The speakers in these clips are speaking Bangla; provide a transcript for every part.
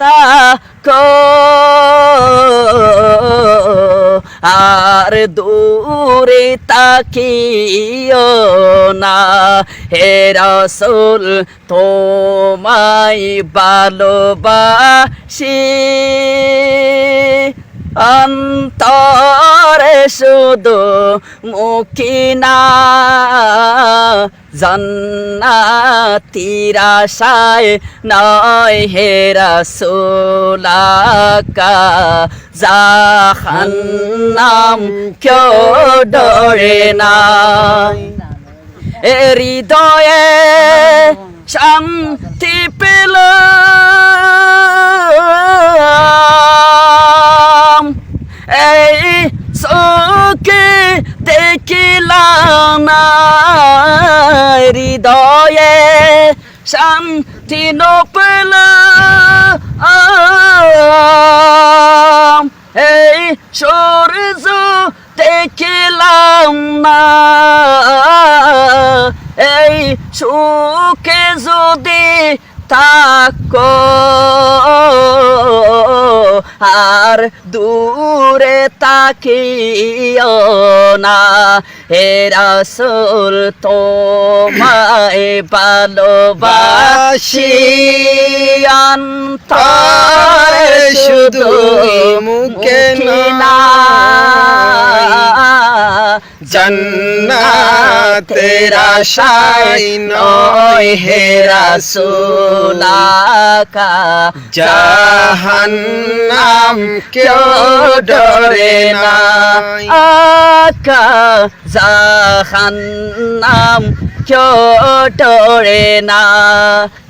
তাকো আর দূরে তাকিও না। হে রসুল তোমায় ভালোবাসি। অন্তরে শুধু মুখিনা, জন্নাতিরা সায় নয় হে রসুলাকা, জাহান্নাম কেউ ডরে না। হৃদয়ে শান্তি পেলাম হৃদয়ে শান্তি ন পেলাম এই সূর্য দেখিলাম না। এই সুখে যদি থাকো। আর দূরে তাকিও না। হে রাসুল তোমায় ভালোবাসি। অন্তরে শুধু মুখে না জন্নাতের আশায় নয় হে রাসূলাকা। জাহান্নাম কেউ ডরে না। আকা জাহান্নাম ডরে না।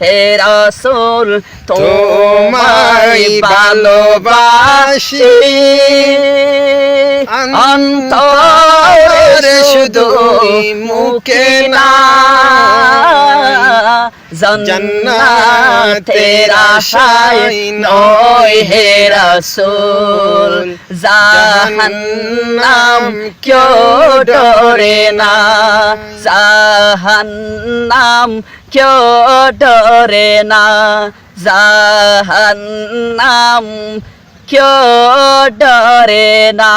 হে রাসূল তোমায় ভালোবাসি। অন্তরে শুধু মুখে না। জন্নাতের আশায় নয় হে রাসূল। জাহান্নাম কেউ ডরে না। জাহান্নাম কেউ ডরে না। জাহান্নাম কেউ ডরে না